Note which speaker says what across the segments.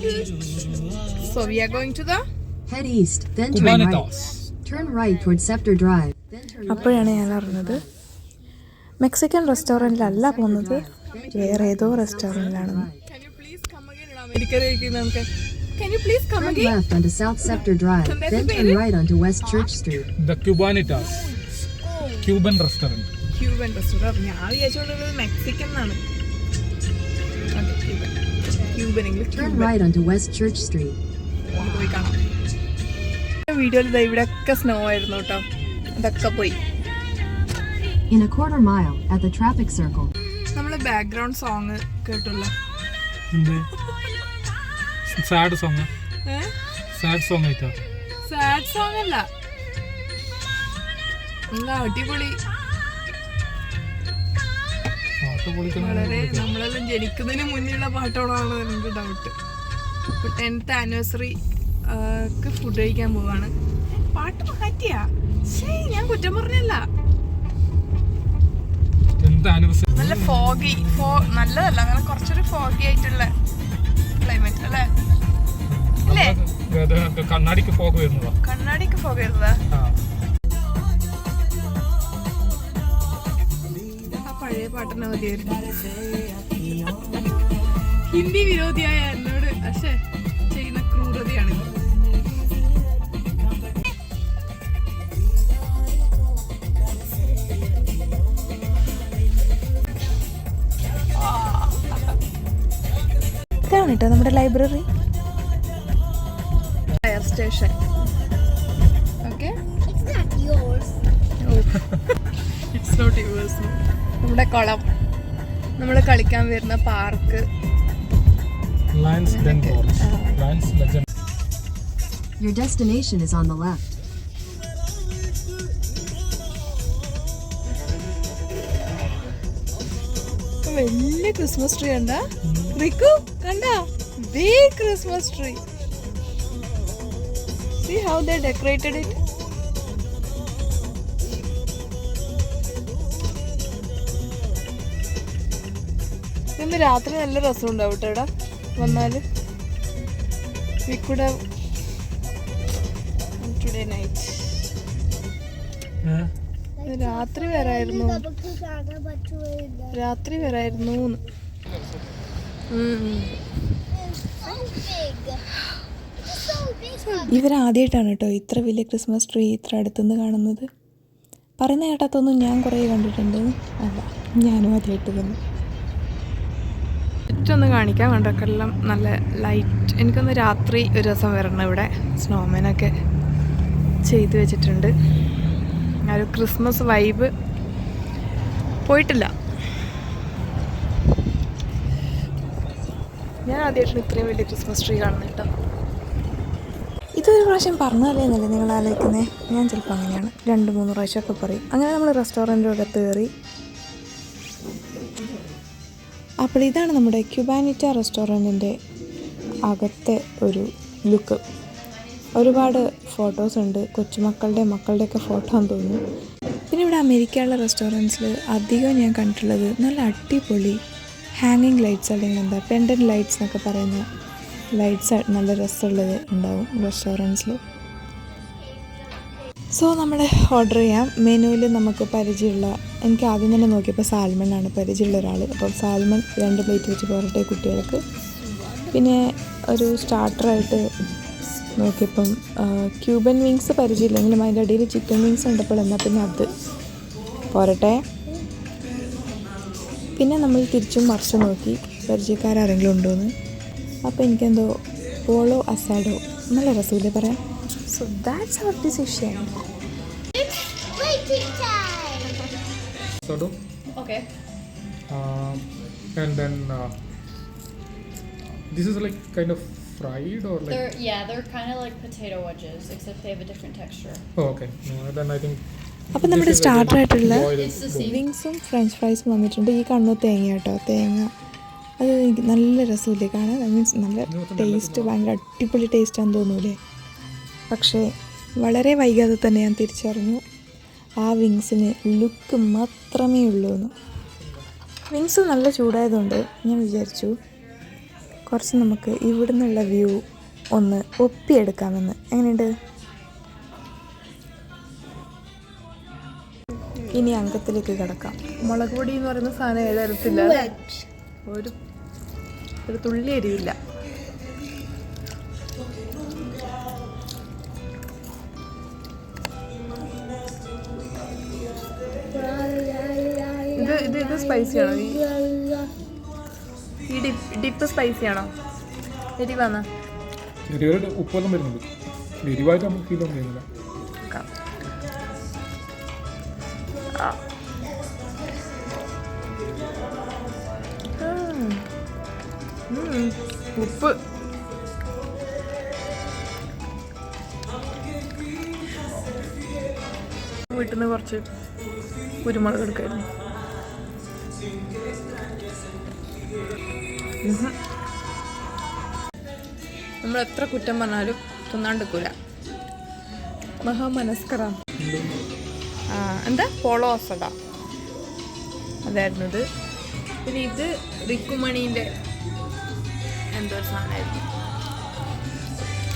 Speaker 1: So we are going to the
Speaker 2: Head east, then turn right. Turn right towards Scepter Drive.
Speaker 3: അപ്പോഴാണ് ഞാൻ അറിഞ്ഞത് Mexican റെസ്റ്റോറന്റിലല്ല പോകുന്നത് വേറെ ഏതോ റെസ്റ്റോറന്റിലാണെന്ന്
Speaker 1: Can you please come again? അമേരിക്കയിലേക്ക് നമുക്ക് Can you please come
Speaker 2: Turn
Speaker 1: again?
Speaker 2: left onto South Scepter Drive, then turn right onto West Church Street.
Speaker 4: The Cubanitas. Cuban restaurant.
Speaker 1: Cuban restaurant. ഞാൻ വിചാരിച്ചോണ്ടത് Mexican എന്നാണ്
Speaker 2: Street.
Speaker 1: പോയി കാണാം. വീഡിയോയിൽ ഇതാ ഇവിടെയൊക്കെ snow ആയിരുന്നു കേട്ടോ ഇതൊക്കെ പോയി.
Speaker 2: In a quarter mile, at the traffic circle,
Speaker 1: നമ്മൾ ബാക്ക്ഗ്രൗണ്ട് സോങ് കേട്ടുള്ള
Speaker 4: സാഡ് സോങ് സാഡ് സോങ് ആയിട്ടാ?
Speaker 1: സാഡ് സോങ് അല്ല. നല്ല അടിപൊളി. വളരെ നമ്മളെല്ലാം ജനിക്കുന്നതിന് മുന്നേയുള്ള പാട്ടുകളാണ് എനിക്ക് ഡൗട്ട് ഇപ്പൊ ടെൻത്ത് ആനിവേഴ്സറി ഫുഡ് കഴിക്കാൻ പോവാണ്. പാട്ട് മാറ്റിയാ ശേ ഞാൻ കുറ്റം പറഞ്ഞല്ല. നല്ല ഫോഗി ഫോ നല്ലതല്ല അങ്ങനെ കുറച്ചൊരു ഫോഗി ആയിട്ടുള്ള ക്ലൈമറ്റ് അല്ലേ? അല്ലേ?
Speaker 4: കണ്ണാടിക്ക് ഫോഗ് വരുന്നതാ.
Speaker 1: കണ്ണാടിക്ക് ഫോഗ് വരുന്നതാ.
Speaker 4: ആ.
Speaker 1: ആ പഴയ പാട്ടിനെ മതിയായിരുന്നു. ഹിന്ദി വിരോധിയായ എന്നോട് പക്ഷേ ചെയ്യുന്ന ക്രൂരതയാണ്
Speaker 3: ഇതാണ് കേട്ടോ നമ്മുടെ library.
Speaker 1: Fire station okay it's not yours നമ്മുടെ കുളം. നമ്മൾ കളിക്കാൻ വരുന്ന park.
Speaker 2: Your destination is on the left.
Speaker 1: വലിയ ക്രിസ്മസ് ട്രീ കണ്ട? റിക്കു കണ്ട? Big Christmas tree see how they decorated it ഇന്ന് രാത്രി നല്ല രസമുണ്ടാവും കേട്ടോ ഇവിടെ വന്നാൽ. വി കുഡ് ടുഡേ നൈറ്റ്
Speaker 4: ഏ?
Speaker 1: രാത്രി വരായിരുന്നു. രാത്രി വരായിരുന്നു
Speaker 3: ഇവരാദ്യമായിട്ടാണ് കേട്ടോ ഇത്ര വലിയ ക്രിസ്മസ് ട്രീ ഇത്ര അടുത്തുനിന്ന് കാണുന്നത്. പറയുന്ന കേട്ടാത്തൊന്നും ഞാൻ കുറേ കണ്ടിട്ടുണ്ട്. അല്ല ഞാനും ആദ്യമായിട്ട് തന്നെ
Speaker 1: ചുറ്റൊന്ന് കാണിക്കാം കണ്ടൊക്കെ എല്ലാം നല്ല ലൈറ്റ് എനിക്കൊന്ന് രാത്രി ഒരു ദിവസം വരണം ഇവിടെ. സ്നോമാനൊക്കെ ചെയ്തു വെച്ചിട്ടുണ്ട്. ആ ഒരു ക്രിസ്മസ് വൈബ് പോയിട്ടില്ല. ഞാൻ ആദ്യമായിട്ടാണ് ഇത്രയും വലിയ ക്രിസ്മസ് ട്രീ കാണുന്നത് കേട്ടോ.
Speaker 3: ഇതൊരു പ്രാവശ്യം പറഞ്ഞല്ലേ എന്നല്ലേ നിങ്ങൾ ആലോചിക്കുന്നത് ഞാൻ ചിലപ്പോൾ അങ്ങനെയാണ്. രണ്ട് മൂന്ന് പ്രാവശ്യമൊക്കെ പറയും. അങ്ങനെ നമ്മൾ റെസ്റ്റോറന്റിലൂടെ കയറി അപ്പോൾ ഇതാണ് നമ്മുടെ ക്യുബാനിറ്റ റെസ്റ്റോറന്റിന്റെ അകത്തെ ഒരു ലുക്ക്. ഒരുപാട് ഫോട്ടോസ് ഉണ്ട്. കൊച്ചുമക്കളുടെ മക്കളുടെയൊക്കെ ഫോട്ടോ എന്ന് തോന്നുന്നു. പിന്നെ ഇവിടെ അമേരിക്കയിലുള്ള റെസ്റ്റോറന്റ്സിൽ അധികം ഞാൻ കണ്ടിട്ടുള്ളത് നല്ല അടിപൊളി ഹാങ്ങിങ് ലൈറ്റ്സ് അല്ലെങ്കിൽ എന്താ പെൻഡൻ ലൈറ്റ്സ് എന്നൊക്കെ പറയുന്ന ലൈറ്റ്സ് നല്ല രസമുള്ളത് ഉണ്ടാവും റെസ്റ്റോറന്റ്സിൽ. സോ നമ്മൾ ഓർഡർ ചെയ്യാം. മെനുവിൽ നമുക്ക് പരിചയമുള്ള എനിക്ക് ആദ്യം തന്നെ നോക്കിയപ്പോൾ സാൽമൺ ആണ് പരിചയമുള്ള ഒരാൾ അപ്പം സാൽമൺ രണ്ട് പ്ലേറ്റ് വെച്ച് പോരട്ടെ കുട്ടികൾക്ക്. പിന്നെ ഒരു സ്റ്റാർട്ടറായിട്ട് നോക്കിയപ്പം ക്യൂബൻ വിങ്സ് പരിചയമില്ലെങ്കിലും അതിന്റെ ഇടയിൽ ചിക്കൻ വിങ്സ് ഉണ്ടപ്പോൾ എന്നാൽ പിന്നെ അത്. പോരട്ടെ പിന്നെ നമ്മൾ തിരിച്ചും മറിച്ച് നോക്കി. പരിചയക്കാരെങ്കിലും ഉണ്ടോയെന്ന് അപ്പോൾ എനിക്കെന്തോ പോളോ അസാഡോ നല്ല രസമില്ലേ പറയാം so waiting time. So
Speaker 4: do.
Speaker 5: Okay.
Speaker 4: Uh, and then uh, this is like kind of fried or like.
Speaker 5: They're yeah, they're kind of like potato wedges, except they have a different texture.
Speaker 4: Oh, okay. Uh, then I think.
Speaker 3: അപ്പം നമ്മുടെ starter ആയിട്ടുള്ള
Speaker 5: It's.
Speaker 3: വിങ്സും French ഫ്രൈസും വന്നിട്ടുണ്ട് ഈ കണ്ണു തേങ്ങ കേട്ടോ തേങ്ങ അത് നല്ല രസമില്ലേ കാണാൻ മീൻസ് നല്ല ടേസ്റ്റ് ഭയങ്കര അടിപൊളി ടേസ്റ്റാന്ന് തോന്നൂലേ പക്ഷേ വളരെ വൈകാതെ തന്നെ ഞാൻ തിരിച്ചറിഞ്ഞു. ആ വിങ്സിന് ലുക്ക് മാത്രമേ ഉള്ളൂ എന്ന് വിങ്സ് നല്ല ചൂടായതുകൊണ്ട് ഞാൻ വിചാരിച്ചു കുറച്ച് നമുക്ക് ഇവിടെ നിന്നുള്ള വ്യൂ ഒന്ന് ഒപ്പിയെടുക്കാമെന്ന്. എങ്ങനെയുണ്ട്? ഇനി അംഗത്തിലേക്ക് കിടക്കാം.
Speaker 1: മുളക് പൊടി എന്ന് പറയുന്ന സാധനം ഏതരത്തില്ല ഒരു ഒരു തുള്ളി എരിവില്ല ഇത് ഇത് ഇത് സ്പൈസി ആണോ? ഈ ഈ ഡിപ്പ് ഡിപ്പ് സ്പൈസി ആണോ? എരിവാന്നാ
Speaker 4: ചെറിയൊരു ഉപ്പെല്ലാം വരുന്നുണ്ട് എരിവായിട്ട് നമുക്ക് ഫീൽ ഒന്നും ചെയ്യുന്നില്ല.
Speaker 1: ഉപ്പ്. വീട്ടിൽ നിന്ന് കുറച്ച് കുരുമുളക് എടുക്കായിരുന്നു. നമ്മൾ എത്ര കുറ്റം പറഞ്ഞാലും തിന്നാണ്ടിക്കൂല മഹാമനസ്കറ ആ എന്താ? പോളോസട അതായിരുന്നു ഇത് പിന്നെ ഇത് റിക്കുമണീന്റെ എന്തോ സാധനമായിരുന്നു.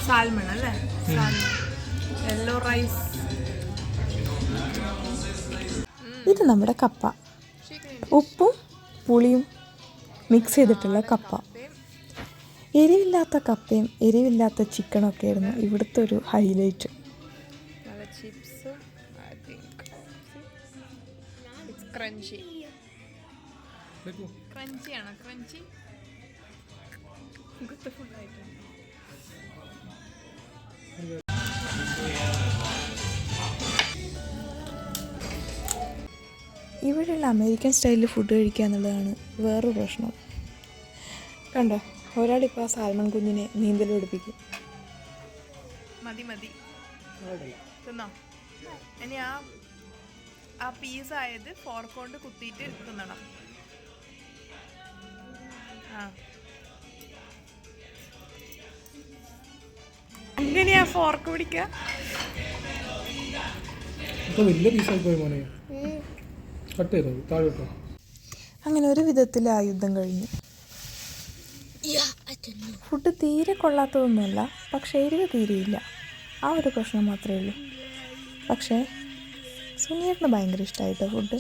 Speaker 1: സാൽമൺ അല്ലേ? സാൽമൺ. Yellow rice.
Speaker 3: ഇത് നമ്മുടെ കപ്പ. ഉപ്പും പുളിയും മിക്സ് ചെയ്തിട്ടുള്ള കപ്പ. എരിവില്ലാത്ത കപ്പയും എരിവില്ലാത്ത ചിക്കനൊക്കെ ആയിരുന്നു ഇവിടുത്തെ ഒരു ഹൈലൈറ്റ്
Speaker 1: ക്രഞ്ചി ക്രഞ്ചി ആണോ? ക്രഞ്ചി
Speaker 3: ഇവിടെയുള്ള അമേരിക്കൻ സ്റ്റൈലിൽ ഫുഡ് കഴിക്കുക എന്നുള്ളതാണ് വേറൊരു പ്രശ്നം. കണ്ടോ? ഒരാളിപ്പോൾ ആ സാൽമൺ കുഞ്ഞിനെ നീന്തൽ പഠിപ്പിക്കും.
Speaker 1: മതി മതി. തിന്നോ? ഇനി ആ ആ പീസ് ആയത് ഫോർക്ക് കൊണ്ട് കുത്തിയിട്ട് തിന്നണം. ആ. എങ്ങനെയാ ഫോർക്ക് പിടിക്കുക
Speaker 4: വലിയ പീസായി പോയി മോനെ. കട്ട് ചെയ്തോ? താഴെ ഇട്ടോ
Speaker 3: അങ്ങനെ ഒരു വിധത്തിൽ ആ യുദ്ധം കഴിഞ്ഞു. ഫുഡ് തീരെ കൊള്ളാത്തതൊന്നുമല്ല പക്ഷേ എരിവ് തീരെയില്ല. ആ ഒരു പ്രശ്നം മാത്രമേ ഉള്ളൂ. പക്ഷേ സുനിയേട്ടന് ഭയങ്കര ഇഷ്ടമായിട്ടോ ഫുഡ്?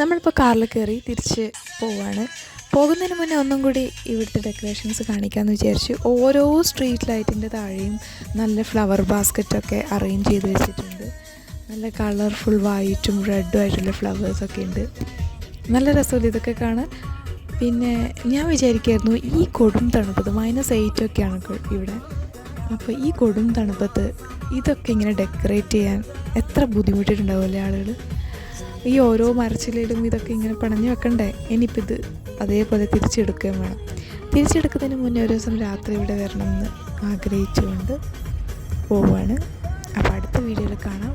Speaker 3: നമ്മളിപ്പോൾ കാറിൽ കയറി തിരിച്ച് പോവാണ്. പോകുന്നതിന് മുന്നേ ഒന്നും കൂടി ഇവിടുത്തെ ഡെക്കറേഷൻസ് കാണിക്കാമെന്ന് വിചാരിച്ചു ഓരോ സ്ട്രീറ്റ് ലൈറ്റിന്റെ താഴെയും നല്ല ഫ്ലവർ ബാസ്ക്കറ്റൊക്കെ അറേഞ്ച് ചെയ്ത് വെച്ചിട്ടുണ്ട്. നല്ല കളർഫുൾ വൈറ്റും റെഡും ആയിട്ടുള്ള ഫ്ലവേഴ്സൊക്കെ ഉണ്ട്. നല്ല രസമില്ല ഇതൊക്കെ കാണാൻ? പിന്നെ ഞാൻ വിചാരിക്കായിരുന്നു ഈ കൊടും തണുപ്പത്ത് മൈനസ് എയ്റ്റ് ഒക്കെയാണ് ഇവിടെ. അപ്പോൾ ഈ കൊടും തണുപ്പത്ത് ഇതൊക്കെ ഇങ്ങനെ ഡെക്കറേറ്റ് ചെയ്യാൻ എത്ര ബുദ്ധിമുട്ടിയിട്ടുണ്ടാവുമല്ലേ ആളുകൾ ഈ ഓരോ മരച്ചിലയിലും ഇതൊക്കെ ഇങ്ങനെ പണഞ്ഞു വെക്കണ്ടേ? ഇനിയിപ്പോൾ ഇത് അതേപോലെ തിരിച്ചെടുക്കുകയും വേണം. തിരിച്ചെടുക്കുന്നതിന് മുന്നേ ഒരു ദിവസം രാത്രി ഇവിടെ വരണമെന്ന് ആഗ്രഹിച്ചുകൊണ്ട് പോവുകയാണ് അപ്പോൾ അടുത്ത വീഡിയോയിൽ കാണാം.